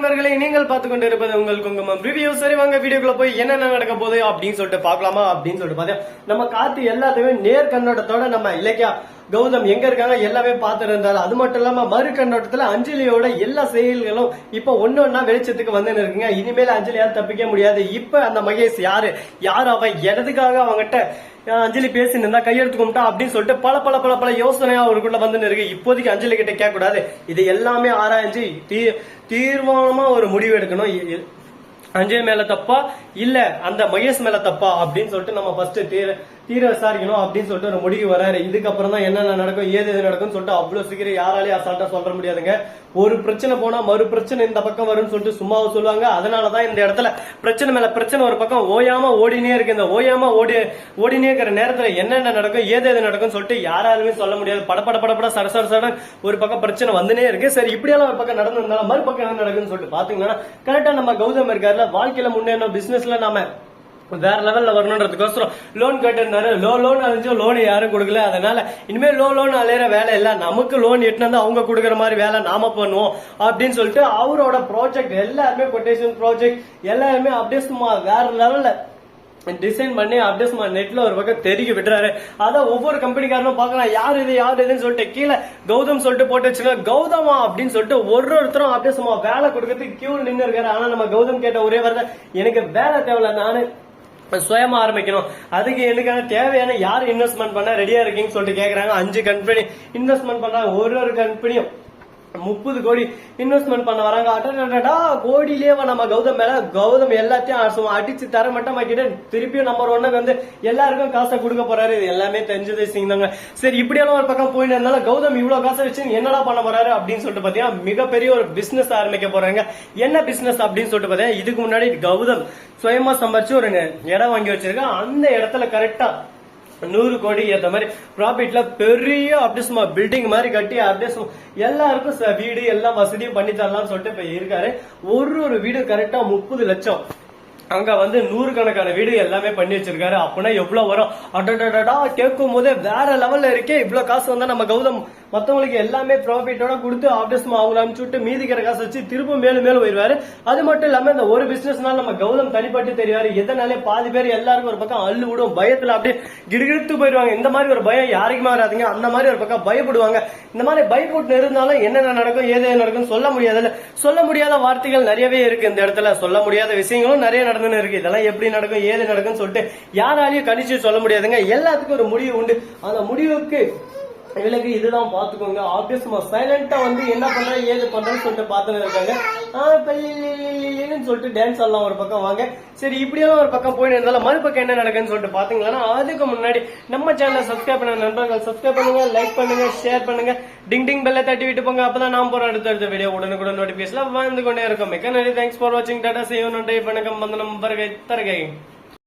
நண்பர்களை நீங்கள் பார்த்து கொண்டு இருப்பது உங்கள் குங்குமம் ரிவ்யூ சரி வாங்க வீடியோக்குள்ள போய் என்னென்ன நடக்க போகுது அப்படின்னு சொல்லிட்டு பார்க்கலாமா அப்படின்னு சொல்லிட்டு பார்த்தா நம்ம காத்து எல்லாத்தையுமே நேர் கண்ணோட்டத்தோட நம்ம இலக்கியா கௌதம் எங்க இருக்காங்க எல்லாமே பார்த்துட்டு இருந்தாரு அது மட்டும் இல்லாம மறு கண்ணோட்டத்துல அஞ்சலியோட எல்லா செயல்களும் இப்ப ஒண்ணு ஒன்னா வெளிச்சத்துக்கு வந்து இருக்குங்க. இனிமேல் அஞ்சலி தப்பிக்க முடியாது. இப்ப அந்த மகேஷ் யாரு? யார் அவன் எதுக்காக அவங்ககிட்ட அஞ்சலி பேசி இருந்தா கையெழுத்து கும்பிட்டா? அப்படின்னு சொல்லிட்டு பல பல பல பல யோசனையா அவருக்குள்ள வந்து இருக்கு. இப்போதைக்கு அஞ்சலி கிட்ட கேட்க கூடாது இது எல்லாமே ஆராய்ஞ்சு தீ தீர்மானமா ஒரு முடிவு எடுக்கணும். அஞ்சலி மேல தப்பா? இல்ல அந்த மகேஷ் மேல தப்பா? அப்படின்னு சொல்லிட்டு நம்ம ஃபர்ஸ்ட் தீர தீர விசாரிக்கணும் அப்படின்னு சொல்லிட்டு ஒரு முடிவு வராரு இதுக்கப்புறம் தான் என்னென்ன நடக்கும் ஏது எது நடக்கும்னு சொல்லிட்டு அவ்வளவு சீக்கிரம் யாராலையும் அசால்ட்டா சொல்ல முடியாதுங்க. ஒரு பிரச்சனை போனா மறு பிரச்சனை இந்த பக்கம் வரும்னு சொல்லிட்டு சும்மாவை சொல்லுவாங்க. அதனாலதான் இந்த இடத்துல பிரச்சனை மேல பிரச்சனை ஒரு பக்கம் ஓயாம ஓடினே இருக்கு. இந்த ஓயாம ஓடி ஓடினே இருக்கிற நேரத்துல என்னென்ன நடக்கும் ஏது எது நடக்கும்னு சொல்லிட்டு யாராலுமே சொல்ல முடியாது. படபட படப்பட சட சட சட ஒரு பக்கம் பிரச்சனை வந்துனே இருக்கு. சரி இப்படியெல்லாம் ஒரு பக்கம் நடந்திருந்தாலும் மறுபக்கம் என்ன நடக்குன்னு சொல்லிட்டு பாத்தீங்கன்னா கரெக்டா நம்ம கௌதம் இருக்காருல வாழ்க்கையில முன்னேறணும் பிசினஸ்ல நாம வேற லெவல்ல வரணுன்றதுக்கோசரம் லோன் கேட்டிருந்தாரு. லோ லோன் அழிஞ்சோ லோன் யாரும் கொடுக்கல. அதனால இனிமேல் லோ லோன் அலையிற வேலை இல்ல. நமக்கு லோன் எட்டுனா அவங்க கொடுக்குற மாதிரி வேலை நாம பண்ணுவோம் அப்படின்னு சொல்லிட்டு அவரோட ப்ராஜெக்ட் எல்லாருமே கொட்டேஷன் ப்ராஜெக்ட் எல்லாருமே அப்படியே சும்மா வேற லெவல்ல டிசைன் பண்ணி அப்டேஸ் நெட்ல ஒரு பக்கம் தெருகி விட்டுறாரு. அதான் ஒவ்வொரு கம்பெனிக்காரனும் பார்க்கலாம் யார் இது? யார் இதுன்னு சொல்லிட்டு கீழே கௌதம் சொல்லிட்டு போட்டு வச்சுக்கோங்க கௌதமா? அப்படின்னு சொல்லிட்டு ஒரு ஒருத்தரும் அப்படியே சும்மா வேலை கொடுக்கறதுக்கு கியூ நின்று இருக்காரு ஆனா நம்ம கௌதம் கேட்ட ஒரே வார்த்தை எனக்கு வேலை தேவையில்ல. நானு சுயமா ஆரம்பிக்கணும். அதுக்கு எனக்கான தேவையான யார் இன்வெஸ்ட்மெண்ட் பண்ண ரெடியா இருக்கீங்கன்னு சொல்லிட்டு கேக்குறாங்க. அஞ்சு கம்பெனி இன்வெஸ்ட்மெண்ட் பண்றாங்க ஒரு ஒரு கம்பெனியும் முப்பது கோடி இன்வெஸ்ட்மெண்ட் பண்ண வராங்க. அடடா கோடியிலேயே நம்ம கௌதம் மேல கௌதம் எல்லாத்தையும் சும்மா அடிச்சு தர மட்டமாக்கிட்டு திருப்பியும் நம்பர் ஒன்னுக்கு வந்து எல்லாருக்கும் காசை கொடுக்க போறாரு. இது எல்லாமே தெரிஞ்சது தாங்க சரி இப்படியெல்லாம் ஒரு பக்கம் போயிட்டு இருந்தாலும் கௌதம் இவ்வளவு காசை வச்சு என்னடா பண்ண போறாரு அப்படின்னு சொல்லிட்டு பாத்தீங்கன்னா மிகப்பெரிய ஒரு பிசினஸ் ஆரம்பிக்க போறாங்க. என்ன பிசினஸ் அப்படின்னு சொல்லிட்டு பாத்தீங்கன்னா இதுக்கு முன்னாடி கௌதம் சுயமா சம்பாரிச்சு ஒரு இடம் வாங்கி வச்சிருக்கேன். அந்த இடத்துல கரெக்டா நூறு கோடி ஏத்த மாதிரி ப்ராஃபிட்ல பெரிய அப்படியே சும்மா பில்டிங் மாதிரி கட்டி அப்படியே எல்லாருக்கும் ச- வீடு எல்லாம் வசதியும் பண்ணி தரலாம்னு சொல்லிட்டு இப்ப இருக்காரு. ஒரு ஒரு வீடு கரெக்டா முப்பது லட்சம். அங்க வந்து நூறு கணக்கான வீடு எல்லாமே பண்ணி வச்சிருக்காரு. அப்படின்னா எவ்வளவு வரும்? அடடடடா கேட்கும் போதே வேற லெவல்ல இருக்கே. இவ்வளவு காசு வந்தா நம்ம கௌதம் மத்தவங்களுக்கு எல்லாமே ப்ராஃபிட்டோட கொடுத்து ஆப்டர்ஸ் ஆகலாம்னு சொல்லிட்டு விட்டு மீதிக்கிற காசு வச்சு திரும்ப மேலும் மேலும் போயிருவாரு அது மட்டும் இல்லாம இந்த ஒரு பிசினஸ்னால நம்ம கௌதம் தனிப்பட்டு தெரியாரு எதனாலே பாதி பேர் எல்லாருக்கும் ஒரு பக்கம் அள்ளு விடும் பயத்துல அப்படியே கிடுகிடுத்து போயிருவாங்க இந்த மாதிரி ஒரு பயம் யாருக்குமே வராதுங்க. அந்த மாதிரி ஒரு பக்கம் பயப்படுவாங்க. இந்த மாதிரி பயப்பட்டு இருந்தாலும் என்னென்ன நடக்கும் ஏது நடக்கும் சொல்ல முடியாதுல்ல. சொல்ல முடியாத வார்த்தைகள் நிறையவே இருக்கு இந்த இடத்துல. சொல்ல முடியாத விஷயங்களும் நிறைய நடந்துன்னு இருக்கு. இதெல்லாம் எப்படி நடக்கும் ஏது நடக்கும்னு சொல்லிட்டு யாராலையும் கணிச்சு சொல்ல முடியாதுங்க. எல்லாத்துக்கும் ஒரு முடிவு உண்டு. அந்த முடிவுக்கு விலகு இதுதான் பாத்துக்கோங்க ஆப்வியஸ் சைலண்டா வந்து என்ன பண்ற ஏது பண்றேன்னு சொல்லிட்டு பாத்துன்னு இருக்காங்க. ஆஹ் சொல்லிட்டு டான்ஸ் ஆடலாம் ஒரு பக்கம் வாங்க. சரி இப்படியெல்லாம் ஒரு பக்கம் போயிட்டு இருந்தாலும் மறுபக்கம் என்ன நடக்குன்னு சொல்லிட்டு பாத்தீங்களா அதுக்கு முன்னாடி நம்ம சேனலை சப்ஸ்கிரைப் பண்ண நண்பர்கள் சப்ஸ்கிரைப் பண்ணுங்க லைக் பண்ணுங்க ஷேர் பண்ணுங்க. டிங் டிங் பெல்ல தட்டி விட்டு போங்க. அப்பதான் நான் போற அடுத்த அடுத்த வீடியோ உடனுக்குடன் நோட்டிபிகேஷன் வந்து கொண்டே இருக்கும். மிக்க நன்றி. தேங்க்ஸ் ஃபார் வாட்சிங் டாடா செய்யணும் டைப் வணக்கம். வந்தனம். பருகை தருகை.